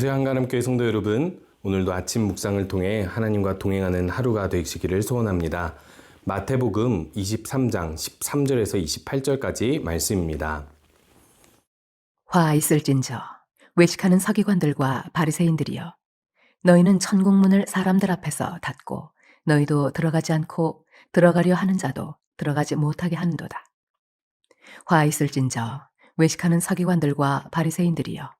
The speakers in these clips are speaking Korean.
안녕하세요. 한가람교회 성도 여러분. 오늘도 아침 묵상을 통해 하나님과 동행하는 하루가 되시기를 소원합니다. 마태복음 23장 13절에서 28절까지 말씀입니다. 화 있을진저 외식하는 서기관들과 바리새인들이여 너희는 천국 문을 사람들 앞에서 닫고 너희도 들어가지 않고 들어가려 하는 자도 들어가지 못하게 하는도다. 화 있을진저 외식하는 서기관들과 바리새인들이여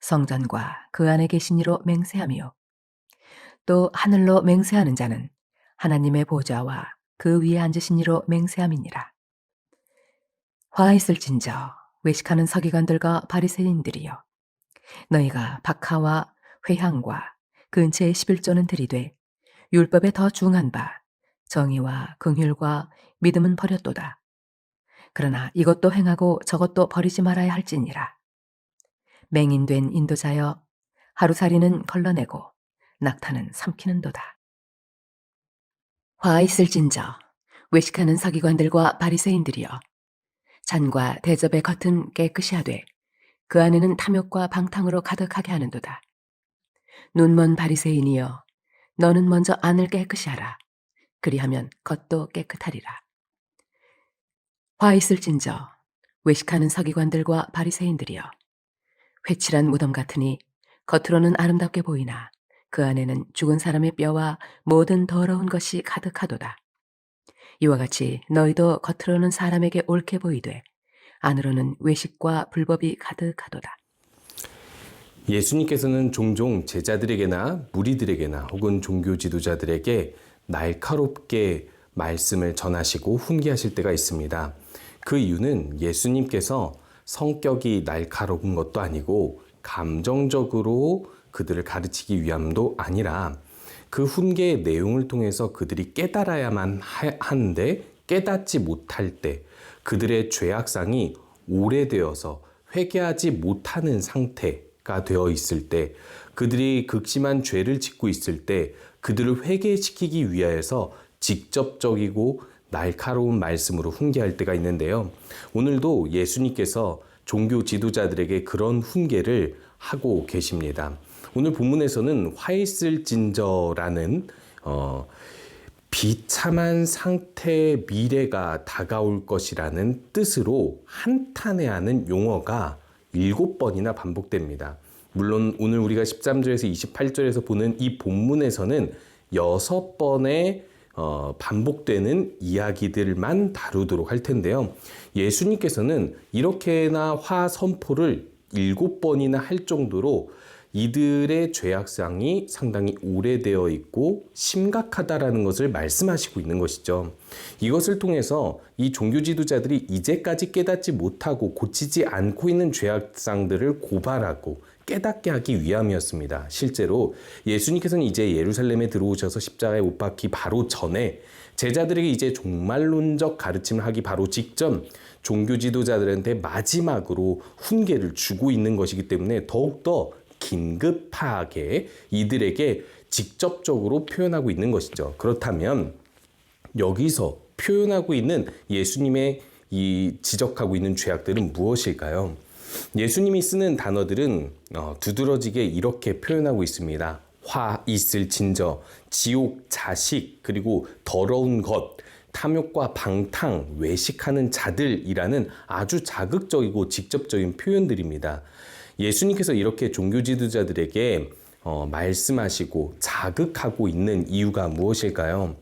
성전과 그 안에 계신 이로 맹세하며 또 하늘로 맹세하는 자는 하나님의 보좌와 그 위에 앉으신 이로 맹세함이니라 화 있을진저 외식하는 서기관들과 바리새인들이여 너희가 박하와 회향과 근처의 11조는 들이되 율법에 더 중한 바 정의와 긍휼과 믿음은 버렸도다. 그러나 이것도 행하고 저것도 버리지 말아야 할지니라. 맹인된 인도자여 하루살이는 걸러내고 낙타는 삼키는도다. 화 있을진저 외식하는 서기관들과 바리새인들이여 잔과 대접의 겉은 깨끗이 하되 그 안에는 탐욕과 방탕으로 가득하게 하는도다. 눈먼 바리새인이여 너는 먼저 안을 깨끗이 하라. 그리하면 겉도 깨끗하리라. 화 있을진저 외식하는 서기관들과 바리새인들이여 회칠한 무덤 같으니 겉으로는 아름답게 보이나 그 안에는 죽은 사람의 뼈와 모든 더러운 것이 가득하도다. 이와 같이 너희도 겉으로는 사람에게 옳게 보이되 안으로는 외식과 불법이 가득하도다. 예수님께서는 종종 제자들에게나 무리들에게나 혹은 종교 지도자들에게 날카롭게 말씀을 전하시고 훈계하실 때가 있습니다. 그 이유는 예수님께서 성격이 날카로운 것도 아니고 감정적으로 그들을 가르치기 위함도 아니라 그 훈계의 내용을 통해서 그들이 깨달아야만 하는데 깨닫지 못할 때 그들의 죄악상이 오래되어서 회개하지 못하는 상태가 되어 있을 때 그들이 극심한 죄를 짓고 있을 때 그들을 회개시키기 위하여서 직접적이고 날카로운 말씀으로 훈계할 때가 있는데요. 오늘도 예수님께서 종교 지도자들에게 그런 훈계를 하고 계십니다. 오늘 본문에서는 화있을 진저라는 어, 비참한 상태의 미래가 다가올 것이라는 뜻으로 한탄해하는 용어가 일곱 번이나 반복됩니다. 물론 오늘 우리가 13절에서 28절에서 보는 이 본문에서는 여섯 번의 어, 반복되는 이야기들만 다루도록 할 텐데요. 예수님께서는 이렇게나 화 선포를 일곱 번이나 할 정도로 이들의 죄악상이 상당히 오래되어 있고 심각하다라는 것을 말씀하시고 있는 것이죠. 이것을 통해서 이 종교 지도자들이 이제까지 깨닫지 못하고 고치지 않고 있는 죄악상들을 고발하고 깨닫게 하기 위함이었습니다. 실제로 예수님께서는 이제 예루살렘에 들어오셔서 십자가에 못 박히 바로 전에 제자들에게 이제 종말론적 가르침을 하기 바로 직전 종교 지도자들한테 마지막으로 훈계를 주고 있는 것이기 때문에 더욱더 긴급하게 이들에게 직접적으로 표현하고 있는 것이죠. 그렇다면 여기서 표현하고 있는 예수님의 이 지적하고 있는 죄악들은 무엇일까요? 예수님이 쓰는 단어들은 어, 두드러지게 이렇게 표현하고 있습니다. 화 있을 진저, 지옥 자식, 그리고 더러운 것, 탐욕과 방탕, 외식하는 자들이라는 아주 자극적이고 직접적인 표현들입니다. 예수님께서 이렇게 종교 지도자들에게 어, 말씀하시고 자극하고 있는 이유가 무엇일까요?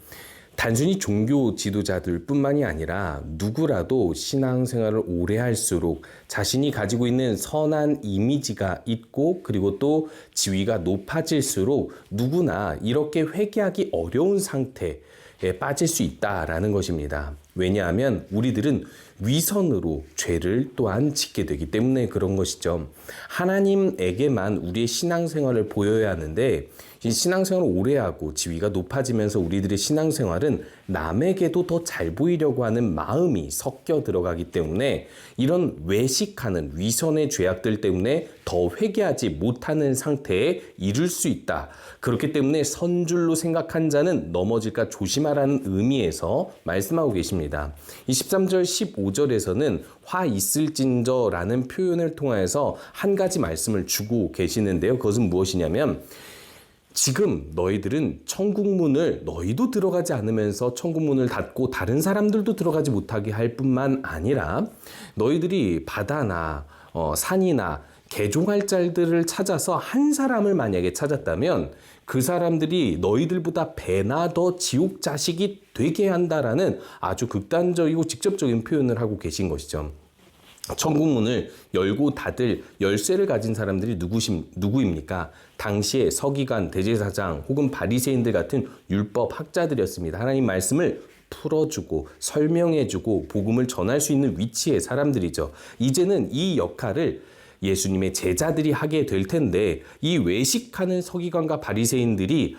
단순히 종교 지도자들 뿐만이 아니라 누구라도 신앙생활을 오래 할수록 자신이 가지고 있는 선한 이미지가 있고 그리고 또 지위가 높아질수록 누구나 이렇게 회개하기 어려운 상태에 빠질 수 있다라는 것입니다. 왜냐하면 우리들은 위선으로 죄를 또한 짓게 되기 때문에 그런 것이죠. 하나님에게만 우리의 신앙생활을 보여야 하는데 이 신앙생활을 오래 하고 지위가 높아지면서 우리들의 신앙생활은 남에게도 더 잘 보이려고 하는 마음이 섞여 들어가기 때문에 이런 외식하는 위선의 죄악들 때문에 더 회개하지 못하는 상태에 이를 수 있다. 그렇기 때문에 선줄로 생각한 자는 넘어질까 조심하라는 의미에서 말씀하고 계십니다. 23절 15 절에서는 화 있을진저라는 표현을 통하여서 한 가지 말씀을 주고 계시는데요. 그것은 무엇이냐면 지금 너희들은 천국문을 너희도 들어가지 않으면서 천국문을 닫고 다른 사람들도 들어가지 못하게 할 뿐만 아니라 너희들이 바다나 어, 산이나 개종할 자들을 찾아서 한 사람을 만약에 찾았다면 그 사람들이 너희들보다 배나 더 지옥 자식이 되게 한다라는 아주 극단적이고 직접적인 표현을 하고 계신 것이죠. 천국문을 열고 닫을 열쇠를 가진 사람들이 누구심, 누구입니까? 당시에 서기관, 대제사장 혹은 바리새인들 같은 율법 학자들이었습니다. 하나님 말씀을 풀어주고 설명해주고 복음을 전할 수 있는 위치의 사람들이죠. 이제는 이 역할을 예수님의 제자들이 하게 될 텐데 이 외식하는 서기관과 바리새인들이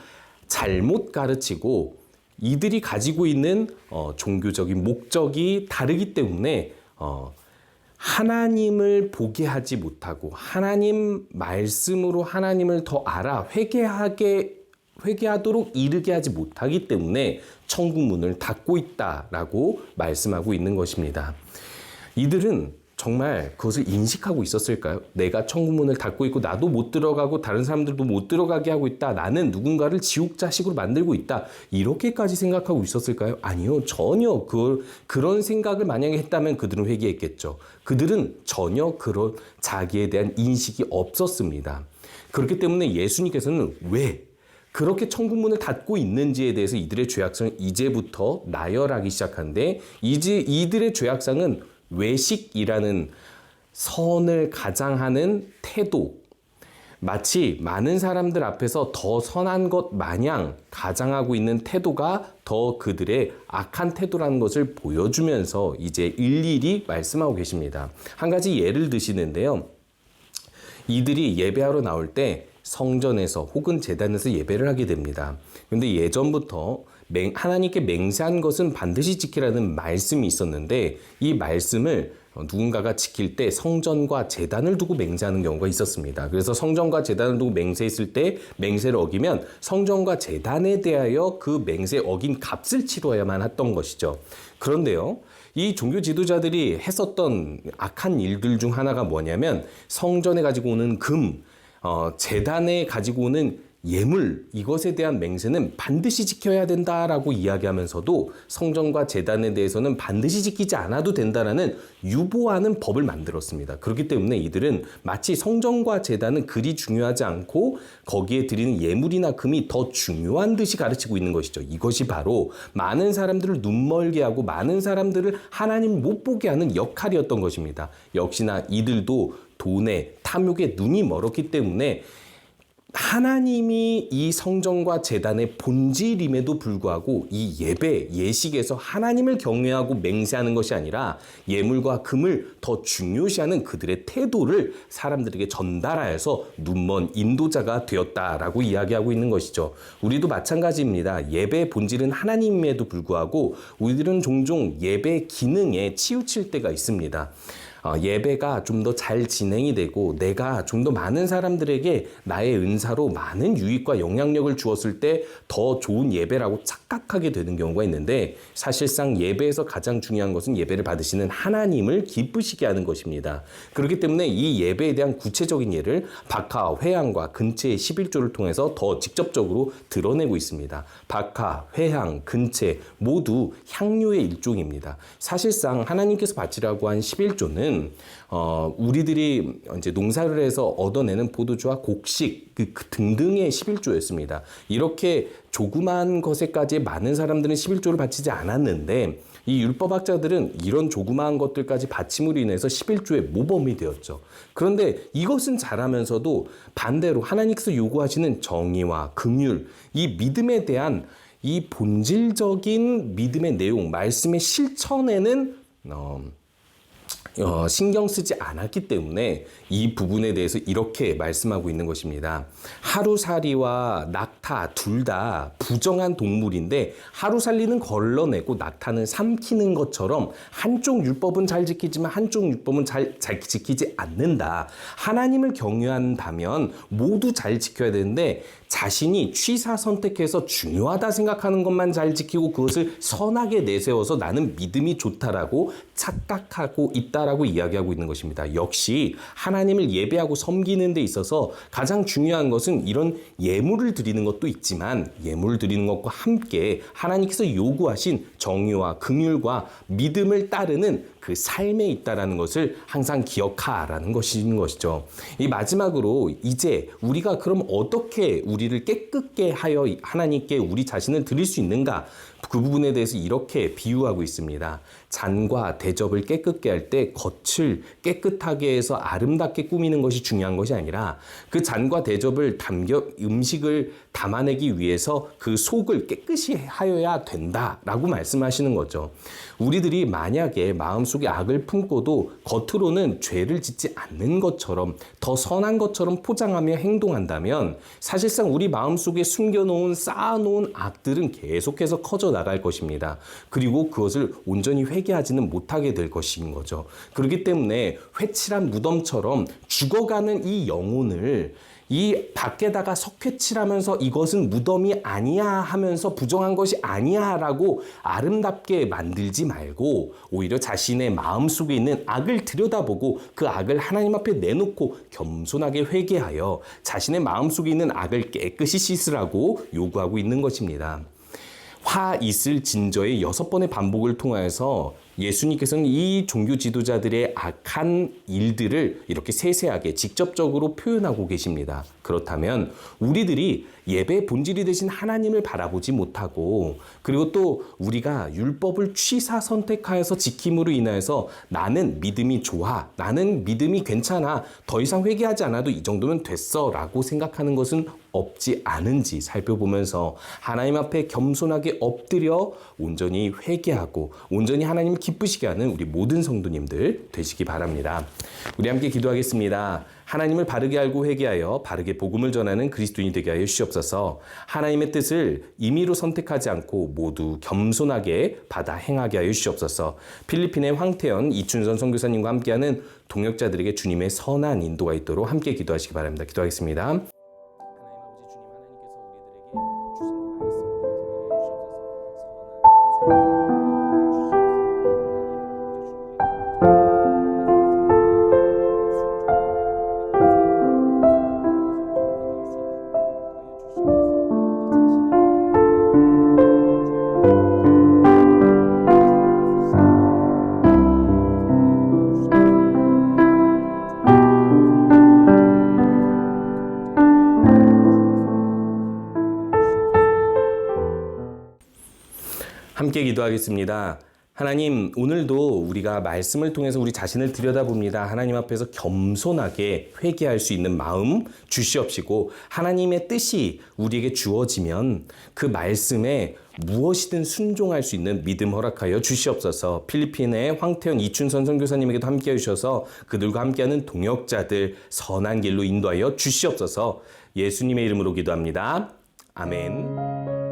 잘못 가르치고 이들이 가지고 있는 어, 종교적인 목적이 다르기 때문에 어, 하나님을 보게 하지 못하고 하나님 말씀으로 하나님을 더 알아 회개하게 회개하도록 이르게 하지 못하기 때문에 천국 문을 닫고 있다라고 말씀하고 있는 것입니다. 이들은 정말 그것을 인식하고 있었을까요? 내가 천국문을 닫고 있고 나도 못 들어가고 다른 사람들도 못 들어가게 하고 있다. 나는 누군가를 지옥 자식으로 만들고 있다. 이렇게까지 생각하고 있었을까요? 아니요. 전혀 그 그런 생각을 만약에 했다면 그들은 회개했겠죠. 그들은 전혀 그런 자기에 대한 인식이 없었습니다. 그렇기 때문에 예수님께서는 왜 그렇게 천국문을 닫고 있는지에 대해서 이들의 죄악성을 이제부터 나열하기 시작하는데 이제 이들의 죄악상은 외식이라는 선을 가장하는 태도, 마치 많은 사람들 앞에서 더 선한 것 마냥 가장하고 있는 태도가 더 그들의 악한 태도라는 것을 보여주면서 이제 일일이 말씀하고 계십니다. 한 가지 예를 드시는데요. 이들이 예배하러 나올 때 성전에서 혹은 재단에서 예배를 하게 됩니다. 그런데 예전부터 맹, 하나님께 맹세한 것은 반드시 지키라는 말씀이 있었는데 이 말씀을 누군가가 지킬 때 성전과 재단을 두고 맹세하는 경우가 있었습니다. 그래서 성전과 재단을 두고 맹세했을 때 맹세를 어기면 성전과 재단에 대하여 그 맹세 어긴 값을 치러야만 했던 것이죠. 그런데요. 이 종교 지도자들이 했었던 악한 일들 중 하나가 뭐냐면 성전에 가지고 오는 금, 어, 재단에 가지고 오는 예물 이것에 대한 맹세는 반드시 지켜야 된다라고 이야기하면서도 성전과 재단에 대해서는 반드시 지키지 않아도 된다라는 유보하는 법을 만들었습니다. 그렇기 때문에 이들은 마치 성전과 재단은 그리 중요하지 않고 거기에 드리는 예물이나 금이 더 중요한 듯이 가르치고 있는 것이죠. 이것이 바로 많은 사람들을 눈멀게 하고 많은 사람들을 하나님 못 보게 하는 역할이었던 것입니다. 역시나 이들도 돈에 탐욕에 눈이 멀었기 때문에 하나님이 이 성전과 재단의 본질임에도 불구하고 이 예배, 예식에서 하나님을 경외하고 맹세하는 것이 아니라 예물과 금을 더 중요시하는 그들의 태도를 사람들에게 전달하여서 눈먼 인도자가 되었다라고 이야기하고 있는 것이죠. 우리도 마찬가지입니다. 예배의 본질은 하나님임에도 불구하고 우리들은 종종 예배 기능에 치우칠 때가 있습니다. 어, 예배가 좀 더 잘 진행이 되고 내가 좀 더 많은 사람들에게 나의 은사로 많은 유익과 영향력을 주었을 때 더 좋은 예배라고 착각하게 되는 경우가 있는데 사실상 예배에서 가장 중요한 것은 예배를 받으시는 하나님을 기쁘시게 하는 것입니다. 그렇기 때문에 이 예배에 대한 구체적인 예를 박하, 회향과 근체의 11조를 통해서 더 직접적으로 드러내고 있습니다. 박하, 회향, 근체 모두 향료의 일종입니다. 사실상 하나님께서 바치라고 한 11조는 율법은 어, 우리들이 이제 농사를 해서 얻어내는 포도주와 곡식 그, 그 등등의 11조였습니다. 이렇게 조그만 것에까지 많은 사람들은 11조를 바치지 않았는데 이 율법학자들은 이런 조그마한 것들까지 바침으로 인해서 11조의 모범이 되었죠. 그런데 이것은 잘하면서도 반대로 하나님께서 요구하시는 정의와 긍휼, 이 믿음에 대한 이 본질적인 믿음의 내용, 말씀의 실천에는 어, 어, 신경 쓰지 않았기 때문에 이 부분에 대해서 이렇게 말씀하고 있는 것입니다. 하루살이와 낙타 둘 다 부정한 동물인데 하루살리는 걸러내고 낙타는 삼키는 것처럼 한쪽 율법은 잘 지키지만 한쪽 율법은 잘, 잘 지키지 않는다. 하나님을 경외한다면 모두 잘 지켜야 되는데 자신이 취사 선택해서 중요하다 생각하는 것만 잘 지키고 그것을 선하게 내세워서 나는 믿음이 좋다라고 착각하고 있다 라고 이야기하고 있는 것입니다. 역시 하나님을 예배하고 섬기는 데 있어서 가장 중요한 것은 이런 예물을 드리는 것도 있지만 예물을 드리는 것과 함께 하나님께서 요구하신 정의와 긍휼과 믿음을 따르는 그 삶에 있다라는 것을 항상 기억하라는 것인 것이죠. 이 마지막으로 이제 우리가 그럼 어떻게 우리를 깨끗게 하여 하나님께 우리 자신을 드릴 수 있는가? 그 부분에 대해서 이렇게 비유하고 있습니다. 잔과 대접을 깨끗게 할 때 겉을 깨끗하게 해서 아름답게 꾸미는 것이 중요한 것이 아니라 그 잔과 대접을 담겨 음식을 담아내기 위해서 그 속을 깨끗이 하여야 된다라고 말씀하시는 거죠. 우리들이 만약에 마음속 에 악을 품고도 겉으로는 죄를 짓지 않는 것처럼 더 선한 것처럼 포장하며 행동한다면 사실상 우리 마음속에 숨겨놓은 쌓아놓은 악들은 계속해서 커져 나갈 것입니다. 그리고 그것을 온전히 회개하지는 못하게 될 것인 거죠. 그렇기 때문에 회칠한 무덤처럼 죽어가는 이 영혼을 이 밖에다가 석회칠하면서 이것은 무덤이 아니야 하면서 부정한 것이 아니야라고 아름답게 만들지 말고 오히려 자신의 마음 속에 있는 악을 들여다보고 그 악을 하나님 앞에 내놓고 겸손하게 회개하여 자신의 마음 속에 있는 악을 깨끗이 씻으라고 요구하고 있는 것입니다. 화 있을 진저의 여섯 번의 반복을 통하여서 예수님께서는 이 종교 지도자들의 악한 일들을 이렇게 세세하게 직접적으로 표현하고 계십니다. 그렇다면 우리들이 예배 본질이 되신 하나님을 바라보지 못하고 그리고 또 우리가 율법을 취사 선택하여서 지킴으로 인하여서 나는 믿음이 좋아, 나는 믿음이 괜찮아, 더 이상 회개하지 않아도 이 정도면 됐어 라고 생각하는 것은 없지 않은지 살펴보면서 하나님 앞에 겸손하게 엎드려 온전히 회개하고 온전히 하나님을 기쁘시게 하는 우리 모든 성도님들 되시기 바랍니다. 우리 함께 기도하겠습니다. 하나님을 바르게 알고 회개하여 바르게 복음을 전하는 그리스도인이 되게 하여 주시옵소서. 하나님의 뜻을 임의로 선택하지 않고 모두 겸손하게 받아 행하게 하여 주시옵소서. 필리핀의 황태현 이춘선 선교사님과 함께하는 동역자들에게 주님의 선한 인도가 있도록 함께 기도하시기 바랍니다. 기도하겠습니다. 기도하겠습니다. 하나님, 오늘도 우리가 말씀을 통해서 우리 자신을 들여다봅니다. 하나님 앞에서 겸손하게 회개할 수 있는 마음 주시옵시고, 하나님의 뜻이 우리에게 주어지면 그 말씀에 무엇이든 순종할 수 있는 믿음 허락하여 주시옵소서. 필리핀의 황태현 이춘선 선교사님에게도 함께 해주셔서 그들과 함께하는 동역자들 선한 길로 인도하여 주시옵소서. 예수님의 이름으로 기도합니다. 아멘.